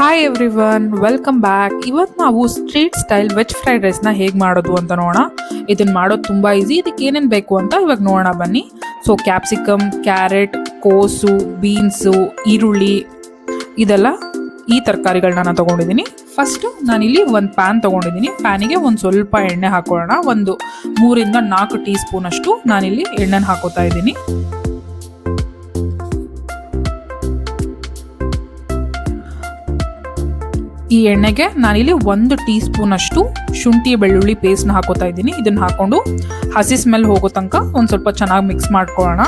Hi everyone welcome back ಇವತ್ತು ನಾವು street style veg fried ರೈಸ್ನ ಹೇಗೆ ಮಾಡೋದು ಅಂತ ನೋಡೋಣ. ಇದನ್ನು ಮಾಡೋದು ತುಂಬ ಈಸಿ ಇದಕ್ಕೆ ಏನೇನು ಬೇಕು ಅಂತ ಇವಾಗ ನೋಡೋಣ ಬನ್ನಿ. ಸೊ ಕ್ಯಾಪ್ಸಿಕಮ್ ಕ್ಯಾರೆಟ್ ಕೋಸು ಬೀನ್ಸು ಈರುಳ್ಳಿ, ಇದೆಲ್ಲ ಈ ತರಕಾರಿಗಳನ್ನ ನಾನು ತೊಗೊಂಡಿದ್ದೀನಿ ಫಸ್ಟು ನಾನಿಲ್ಲಿ ಒಂದು ಪ್ಯಾನ್ ತೊಗೊಂಡಿದ್ದೀನಿ ಪ್ಯಾನಿಗೆ ಒಂದು ಸ್ವಲ್ಪ ಎಣ್ಣೆ ಹಾಕೊಳ್ಳೋಣ. ಒಂದು ಮೂರಿಂದ ನಾಲ್ಕು ಟೀ ಸ್ಪೂನಷ್ಟು ನಾನಿಲ್ಲಿ ಎಣ್ಣೆನ ಹಾಕೋತಾ ಇದ್ದೀನಿ. ಈ ಎಣ್ಣೆಗೆ ನಾನಿಲ್ಲಿ ಒಂದು ಟೀ ಸ್ಪೂನ್ ಅಷ್ಟು ಶುಂಠಿ ಬೆಳ್ಳುಳ್ಳಿ ಪೇಸ್ಟ್ನ ಹಾಕೋತಾ ಇದ್ದೀನಿ. ಇದನ್ನ ಹಾಕೊಂಡು ಹಸಿ ಸ್ಮೆಲ್ ಹೋಗೋ ತನಕ ಒಂದು ಸ್ವಲ್ಪ ಚೆನ್ನಾಗಿ ಮಿಕ್ಸ್ ಮಾಡ್ಕೊಳ್ಳೋಣ.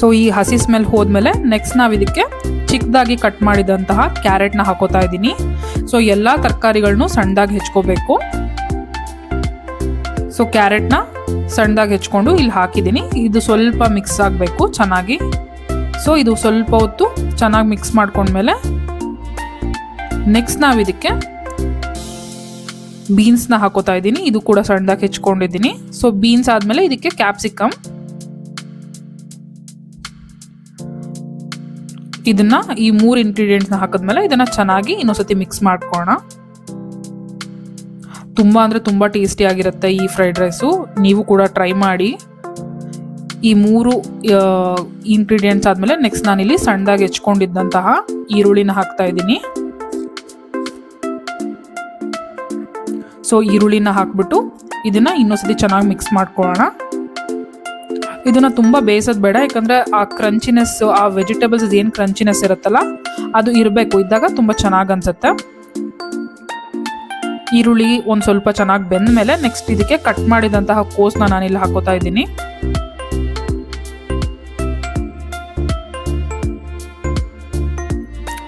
ಸೊ ಈ ಹಸಿ ಸ್ಮೆಲ್ ಹೋದ್ಮೇಲೆ ನೆಕ್ಸ್ಟ್ ನಾವು ಇದಕ್ಕೆ ಚಿಕ್ಕದಾಗಿ ಕಟ್ ಮಾಡಿದಂತಹ ಕ್ಯಾರೆಟ್ನ ಹಾಕೋತಾ ಇದ್ದೀನಿ. ಸೊ ಎಲ್ಲ ತರಕಾರಿಗಳನ್ನೂ ಸಣ್ಣದಾಗಿ ಹೆಚ್ಕೋಬೇಕು. ಸೊ ಕ್ಯಾರೆಟ್ನ ಸಣ್ಣದಾಗಿ ಹೆಚ್ಕೊಂಡು ಇಲ್ಲಿ ಹಾಕಿದ್ದೀನಿ. ಇದು ಸ್ವಲ್ಪ ಮಿಕ್ಸ್ ಆಗಬೇಕು ಚೆನ್ನಾಗಿ. ಸೊ ಇದು ಸ್ವಲ್ಪ ಹೊತ್ತು ಚೆನ್ನಾಗಿ ಮಿಕ್ಸ್ ಮಾಡ್ಕೊಂಡ್ಮೇಲೆ ನೆಕ್ಸ್ಟ್ ನಾವು ಇದಕ್ಕೆ ಬೀನ್ಸ್ನ ಹಾಕೋತಾ ಇದ್ದೀನಿ. ಇದು ಕೂಡ ಸಣ್ಣದಾಗಿ ಹೆಚ್ಕೊಂಡಿದ್ದೀನಿ. ಸೊ ಬೀನ್ಸ್ ಆದಮೇಲೆ ಇದಕ್ಕೆ ಕ್ಯಾಪ್ಸಿಕಮ್ ಇದನ್ನ ಈ ಮೂರು ಇಂಗ್ರೀಡಿಯೆಂಟ್ಸ್ನ ಹಾಕಿದ್ಮೇಲೆ ಇದನ್ನ ಚೆನ್ನಾಗಿ ಇನ್ನೊಂದ್ಸತಿ ಮಿಕ್ಸ್ ಮಾಡ್ಕೊಳ್ಳೋಣ ತುಂಬ ಅಂದರೆ ತುಂಬ ಟೇಸ್ಟಿ ಆಗಿರುತ್ತೆ ಈ ಫ್ರೈಡ್ ರೈಸು ನೀವು ಕೂಡ ಟ್ರೈ ಮಾಡಿ. ಈ ಮೂರು ಇಂಗ್ರೀಡಿಯೆಂಟ್ಸ್ ಆದಮೇಲೆ ನೆಕ್ಸ್ಟ್ ನಾನಿಲ್ಲಿ ಸಣ್ಣದಾಗಿ ಹೆಚ್ಕೊಂಡಿದ್ದಂತಹ ಈರುಳ್ಳಿನ ಹಾಕ್ತಾ ಇದ್ದೀನಿ. ಸೊ ಈರುಳ್ಳಿನ ಹಾಕ್ಬಿಟ್ಟು ಇದನ್ನು ಇನ್ನೊಂದ್ಸತಿ ಚೆನ್ನಾಗಿ ಮಿಕ್ಸ್ ಮಾಡ್ಕೊಳ್ಳೋಣ. ಇದನ್ನು ತುಂಬ ಬೇಯಿಸೋದು ಬೇಡ, ಯಾಕಂದರೆ ಆ ಕ್ರಂಚಿನೆಸ್ ಆ ವೆಜಿಟೇಬಲ್ಸ್ ಏನು ಕ್ರಂಚಿನೆಸ್ ಇರುತ್ತಲ್ಲ, ಅದು ಇರಬೇಕು. ಇದ್ದಾಗ ತುಂಬ ಚೆನ್ನಾಗಿ ಅನ್ಸುತ್ತೆ. ಈರುಳ್ಳಿ ಒಂದು ಸ್ವಲ್ಪ ಚೆನ್ನಾಗಿ ಬೆಂದ ಮೇಲೆ ನೆಕ್ಸ್ಟ್ ಇದಕ್ಕೆ ಕಟ್ ಮಾಡಿದಂತಹ ಕೋಸ್ನ ನಾನಿಲ್ಲಿ ಹಾಕೋತಾ ಇದ್ದೀನಿ.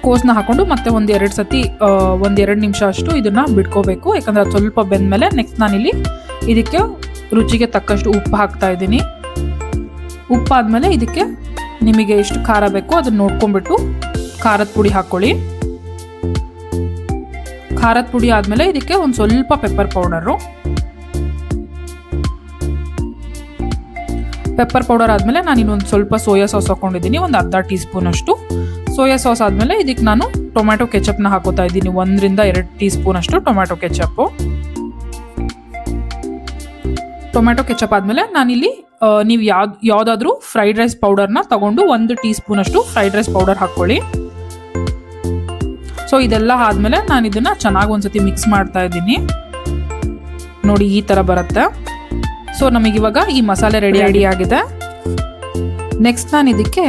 ಕೋಸ್ನ ಹಾಕೊಂಡು ಮತ್ತೆ ಒಂದು ಎರಡು ಸತಿ ಒಂದು ಎರಡು ನಿಮಿಷ ಅಷ್ಟು ಇದನ್ನ ಬಿಟ್ಕೋಬೇಕು. ಯಾಕಂದ್ರೆ ಅದು ಸ್ವಲ್ಪ ಬೆಂದ್ಮೇಲೆ ನೆಕ್ಸ್ಟ್ ನಾನಿಲ್ಲಿ ಇದಕ್ಕೆ ರುಚಿಗೆ ತಕ್ಕಷ್ಟು ಉಪ್ಪು ಹಾಕ್ತಾ ಇದ್ದೀನಿ. ಉಪ್ಪಾದ್ಮೇಲೆ ಇದಕ್ಕೆ ನಿಮಗೆ ಎಷ್ಟು ಖಾರ ಬೇಕೋ ಅದನ್ನ ನೋಡ್ಕೊಂಡ್ಬಿಟ್ಟು ಖಾರದ ಪುಡಿ ಹಾಕ್ಕೊಳ್ಳಿ. ಖಾರದ ಪುಡಿ ಆದಮೇಲೆ ಇದಕ್ಕೆ ಒಂದು ಸ್ವಲ್ಪ ಪೆಪ್ಪರ್ ಪೌಡರು ಪೆಪ್ಪರ್ ಪೌಡರ್ ಆದಮೇಲೆ ನಾನು ಇನ್ನೊಂದು ಸ್ವಲ್ಪ ಸೋಯಾ ಸಾಸ್ ಹಾಕೊಂಡಿದ್ದೀನಿ, ಒಂದು ಅರ್ಧ ಟೀ ಸ್ಪೂನ್ ಅಷ್ಟು. ಸೋಯಾ ಸಾಸ್ ಆದಮೇಲೆ ಇದಕ್ಕೆ ನಾನು ಟೊಮ್ಯಾಟೊ ಕೆಚಪ್ನ ಹಾಕೋತಾ ಇದ್ದೀನಿ, ಒಂದರಿಂದ ಎರಡು ಟೀ ಸ್ಪೂನ್ ಅಷ್ಟು ಟೊಮ್ಯಾಟೊ ಕೆಚಪ್ಪು ಟೊಮ್ಯಾಟೊ ಕೆಚಪ್ ಆದಮೇಲೆ ನಾನಿಲ್ಲಿ ನೀವು ಯಾವ್ದು, ಯಾವುದಾದ್ರೂ ಫ್ರೈಡ್ ರೈಸ್ ಪೌಡರ್ನ ತಗೊಂಡು ಒಂದು ಟೀ ಸ್ಪೂನ್ ಅಷ್ಟು ಫ್ರೈಡ್ ರೈಸ್ ಪೌಡರ್ ಹಾಕ್ಕೊಳ್ಳಿ ಸೊ ಇದೆಲ್ಲ ಆದಮೇಲೆ ನಾನು ಇದನ್ನ ಚೆನ್ನಾಗಿ ಒಂದ್ಸತಿ ಮಿಕ್ಸ್ ಮಾಡ್ತಾ ಇದ್ದೀನಿ. ನೋಡಿ ಈ ಥರ ಬರುತ್ತೆ. ಸೊ ನಮಗಿವಾಗ ಈ ಮಸಾಲೆ ರೆಡಿ ರೆಡಿ ಆಗಿದೆ. ನೆಕ್ಸ್ಟ್ ನಾನು ಇದಕ್ಕೆ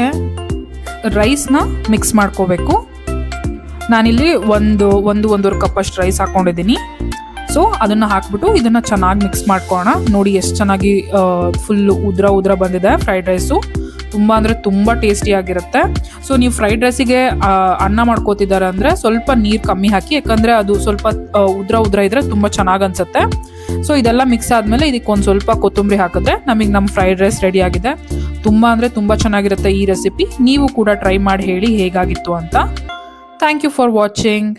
ರೈಸ್ನ ಮಿಕ್ಸ್ ಮಾಡ್ಕೋಬೇಕು. ನಾನಿಲ್ಲಿ ಒಂದು ಒಂದು ಒಂದೂವರೆ ಕಪ್ ಅಷ್ಟು ರೈಸ್ ಹಾಕೊಂಡಿದ್ದೀನಿ. ಸೊ ಅದನ್ನು ಹಾಕ್ಬಿಟ್ಟು ಇದನ್ನು ಚೆನ್ನಾಗಿ ಮಿಕ್ಸ್ ಮಾಡ್ಕೊಳ್ಳೋಣ. ನೋಡಿ ಎಷ್ಟು ಚೆನ್ನಾಗಿ ಫುಲ್ಲು ಉದ್ರ ಉದ್ರ ಬಂದಿದೆ ಫ್ರೈಡ್ ರೈಸು ತುಂಬ ಅಂದರೆ ತುಂಬ ಟೇಸ್ಟಿಯಾಗಿರುತ್ತೆ ಸೊ ನೀವು ಫ್ರೈಡ್ ರೈಸಿಗೆ ಅನ್ನ ಮಾಡ್ಕೋತಿದ್ದಾರೆ ಅಂದರೆ ಸ್ವಲ್ಪ ನೀರು ಕಮ್ಮಿ ಹಾಕಿ, ಯಾಕಂದರೆ ಅದು ಸ್ವಲ್ಪ ಉದ್ರ ಉದ್ರ ಇದ್ರೆ ತುಂಬ ಚೆನ್ನಾಗಿ ಅನ್ಸುತ್ತೆ. ಸೊ ಇದೆಲ್ಲ ಮಿಕ್ಸ್ ಆದಮೇಲೆ ಇದಕ್ಕೆ ಒಂದು ಸ್ವಲ್ಪ ಕೊತ್ತಂಬರಿ ಹಾಕಿದ್ರೆ ನಮಗೆ ನಮ್ಮ ಫ್ರೈಡ್ ರೈಸ್ ರೆಡಿ ಆಗಿದೆ. ತುಂಬ ಅಂದರೆ ತುಂಬ ಚೆನ್ನಾಗಿರುತ್ತೆ ಈ ರೆಸಿಪಿ ನೀವು ಕೂಡ ಟ್ರೈ ಮಾಡಿ ಹೇಳಿ ಹೇಗಾಗಿತ್ತು ಅಂತ. Thank you for watching